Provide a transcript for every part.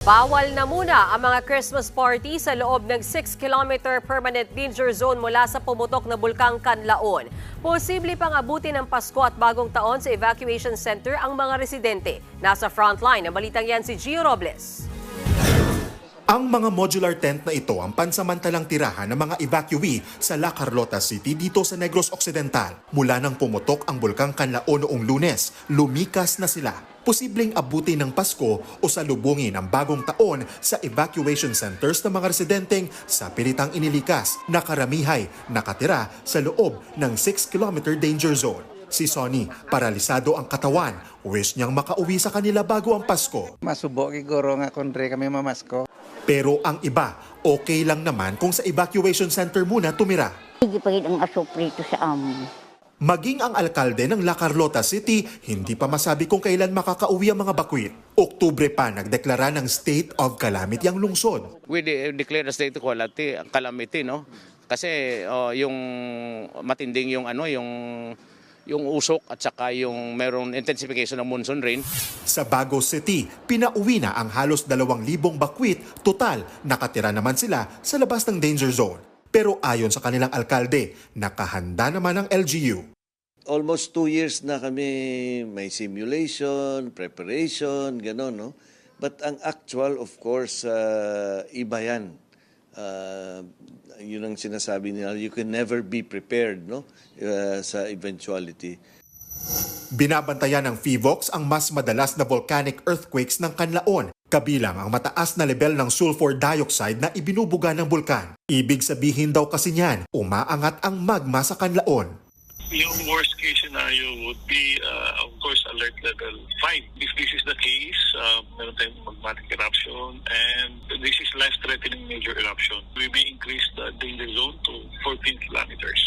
Bawal na muna ang mga Christmas party sa loob ng 6-kilometer permanent danger zone mula sa pumutok na bulkang Kanlaon. Posible pang abutin ng Pasko at Bagong Taon sa evacuation center ang mga residente. Nasa frontline ang balitang yan si Gio Robles. Ang mga modular tent na ito ang pansamantalang tirahan ng mga evacuee sa La Carlota City dito sa Negros Occidental. Mula nang pumutok ang bulkang Kanlaon noong lunes, lumikas na sila. Posibleng abutin ng Pasko o salubungin ang bagong taon sa evacuation centers ng mga residenteng sa pilitang inilikas na karamihay nakatira sa loob ng 6-kilometer danger zone. Si Sonny, paralisado ang katawan, wish niyang makauwi sa kanila bago ang Pasko. Masubo siguro nga kundre kami mamasko. Pero ang iba, okay lang naman kung sa evacuation center muna tumira. Hindi pa rin ang asoprito sa amo. Maging ang alkalde ng La Carlota City, hindi pa masabi kung kailan makakauwi ang mga bakwit. Oktubre pa nagdeklara ng state of calamity ang lungsod. we de- declare a state of calamity, calamity no kasi oh, yung matinding yung ano yung yung usok at saka yung meron intensification ng monsoon rain Sa Bago City, pinauwi na ang halos 2,000 bakwit. Total, nakatira naman sila sa labas ng danger zone. Pero ayon sa kanilang alkalde, nakahanda naman ang LGU. almost two years na kami may simulation, preparation, gano'n, no? But ang actual, of course, uh, iba yan. Uh, yun ang sinasabi nila, you can never be prepared, no? Uh, sa eventuality. Binabantayan ng FIVOX ang mas madalas na volcanic earthquakes ng Kanlaon, kabilang ang mataas na level ng sulfur dioxide na ibinubuga ng bulkan. Ibig sabihin daw kasi niyan, umaangat ang magma sa Kanlaon. Yung worst case scenario would be, uh, of course, alert level 5. If this is the case, uh, meron tayong magmatic eruption this is life-threatening major eruption. We may increase the danger zone to 14 kilometers.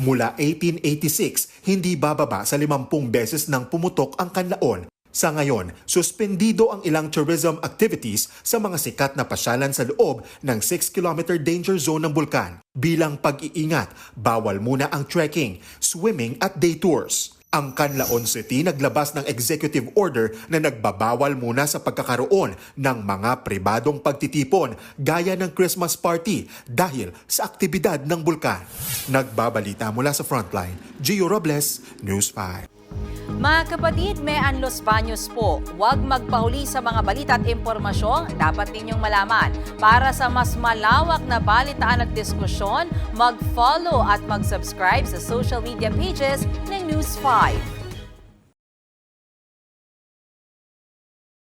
Mula 1886, hindi bababa sa 50 beses nang pumutok ang Kanlaon. Sa ngayon, suspendido ang ilang tourism activities sa mga sikat na pasyalan sa loob ng 6-kilometer danger zone ng bulkan. Bilang pag-iingat, bawal muna ang trekking, swimming at day tours. Ang Canlaon City naglabas ng executive order na nagbabawal muna sa pagkakaroon ng mga pribadong pagtitipon gaya ng Christmas party dahil sa aktibidad ng bulkan. Nagbabalita mula sa Frontline, Gio Robles, News 5. Mga kapatid, may Anlos Baños po. Huwag magpahuli sa mga balita at impormasyong dapat ninyong malaman. Para sa mas malawak na balitaan at diskusyon, mag-follow at mag-subscribe sa social media pages ng News 5.